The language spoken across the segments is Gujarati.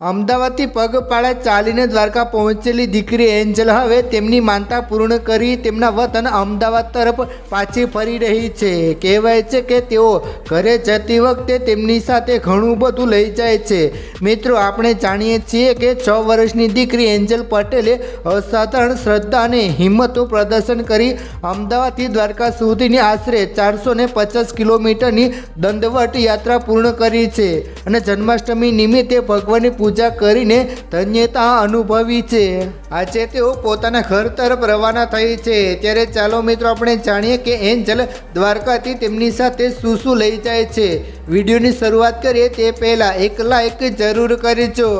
અમદાવાદથી પગપાળા ચાલીને દ્વારકા પહોંચેલી દીકરી એન્જલ હવે તેમની માનતા પૂર્ણ કરી તેમના વતન અમદાવાદ તરફ પાછી ફરી રહી છે. કહેવાય છે કે તેઓ ઘરે જતી વખતે તેમની સાથે ઘણું બધું લઈ જાય છે. મિત્રો, આપણે જાણીએ છીએ કે છ વર્ષની દીકરી એન્જલ પટેલે અસાધારણ શ્રદ્ધા અને હિંમતનું પ્રદર્શન કરી અમદાવાદથી દ્વારકા સુધીની આશરે ચારસો ને પચાસ કિલોમીટરની દંડવટ યાત્રા પૂર્ણ કરી છે અને જન્માષ્ટમી નિમિત્તે ભગવાનની પૂજા કરીને ધન્યતા અનુભવી છે. આજે તેઓ પોતાના ઘર તરફ રવાના થઈ છે. ત્યારે ચાલો મિત્રો, આપણે જાણીએ કે એન્જલ દ્વારકાથી તેમની સાથે શું શું લઈ જાય છે. વિડીયોની શરૂઆત કરીએ તે પહેલાં એક લાઈક જરૂર કરજો.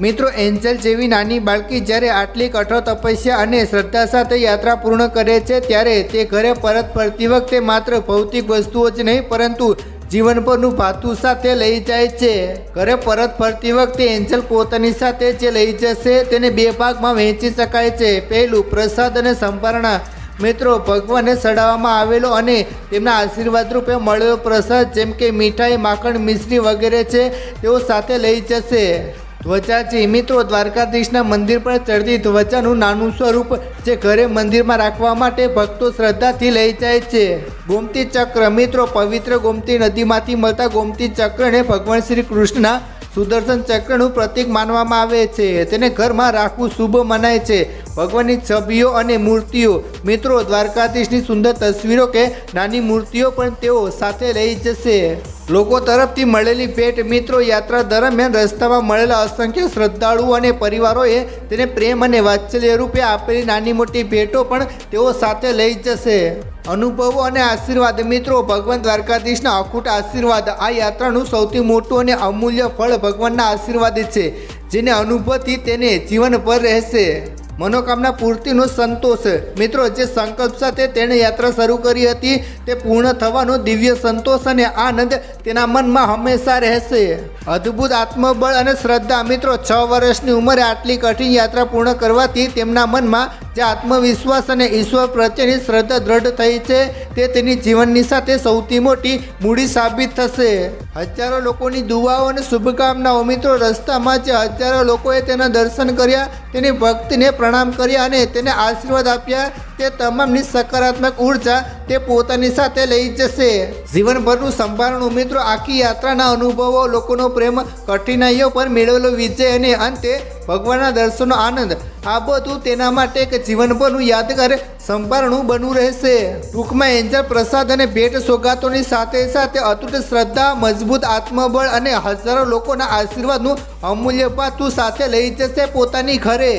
મિત્રો, એન્જલ જેવી નાની બાળકી જ્યારે આટલી કઠોર તપસ્યા અને શ્રદ્ધા સાથે યાત્રા પૂર્ણ કરે છે, ત્યારે તે ઘરે પરત ફરતી વખતે માત્ર ભૌતિક વસ્તુઓ જ નહીં, પરંતુ જીવનભરનું ભાતું સાથે લઈ જાય છે. ઘરે પરત ફરતી વખતે એન્જલ પોતાની સાથે જે લઈ જશે તેને બે ભાગમાં વહેંચી શકાય છે. પહેલું, પ્રસાદ અને સંપર્ણા. મિત્રો ભગવાનને ચડાવવામાં આવેલો અને તેમના આશીર્વાદ રૂપે મળેલો પ્રસાદ, જેમ કે મીઠાઈ, માખણ, મિશ્રી વગેરે છે, તેઓ સાથે લઈ જશે. ધ્વજાજી મિત્રો દ્વારકાધીશના મંદિર પર ચડતી ધ્વજાનું નાનું સ્વરૂપ જે ઘરે મંદિરમાં રાખવા માટે ભક્તો શ્રદ્ધાથી લઈ જાય છે. ગોમતી ચક્ર, મિત્રો, પવિત્ર ગોમતી નદીમાંથી મળતા ગોમતી ચક્રને ભગવાન શ્રી કૃષ્ણના સુદર્શન ચક્રનું પ્રતીક માનવામાં આવે છે. તેને ઘરમાં રાખવું શુભ મનાય છે. ભગવાનની છબીઓ અને મૂર્તિઓ, મિત્રો, દ્વારકાધીશની સુંદર તસવીરો કે નાની મૂર્તિઓ પણ તેઓ સાથે લઈ જશે. લોકો તરફથી મળેલી ભેટ મિત્રો યાત્રા દરમિયાન રસ્તામાં મળેલા અસંખ્ય શ્રદ્ધાળુઓ અને પરિવારોએ તેને પ્રેમ અને વાત્સલ્ય રૂપે આપેલી નાની મોટી ભેટો પણ તેઓ સાથે લઈ જશે. અનુભવો અને આશીર્વાદ મિત્રો, ભગવાન દ્વારકાધીશના અખૂટ આશીર્વાદ. આ યાત્રાનું સૌથી મોટું અને અમૂલ્ય ફળ ભગવાનના આશીર્વાદ છે, જેને અનુભવથી તેને જીવનભર રહેશે. મનોકામના પૂર્તિનો સંતોષ. મિત્રો, જે સંકલ્પ સાથે તેણે યાત્રા શરૂ કરી હતી, તે પૂર્ણ થવાનો દિવ્ય સંતોષ અને આનંદ તેના મનમાં હંમેશા રહેશે. અદ્ભુત આત્મબળ અને શ્રદ્ધા. મિત્રો, છ વર્ષની ઉંમરે આટલી કઠિન યાત્રા પૂર્ણ કરવાથી તેમના મનમાં જે આત્મવિશ્વાસ અને ઈશ્વર પ્રત્યેની શ્રદ્ધા દ્રઢ થઈ છે. તે તેની જીવનની સાથે સૌથી મોટી મૂડી સાબિત થશે. હજારો લોકોની દુવાઓ અને શુભકામનાઓ મિત્રો, રસ્તામાં જે હજારો લોકોએ તેના દર્શન કર્યા, તેની ભક્તિને પ્રણામ કર્યા અને તેને આશીર્વાદ આપ્યા, તે તમામની સકારાત્મક ઊર્જા તે પોતાની સાથે લઈ જશે. જીવનભરનું સંભાળનું મિત્રો, આખી યાત્રાના અનુભવો, લોકોનો પ્રેમ, કઠિનાઈઓ પર મેળવેલો વિજય અને અંતે ભગવાનના દર્શનનો આનંદ. આ બધું તેના માટે એક જીવનભરનું યાદગાર સંભાળણું બનવું રહેશે. ટૂંકમાં એન્જલ પ્રસાદ અને ભેટ સોગાતોની સાથે સાથે અતૂટ શ્રદ્ધા, મજબૂત આત્મબળ અને હજારો લોકોના આશીર્વાદનું અમૂલ્ય પાતું સાથે લઈ જશે પોતાની ઘરે.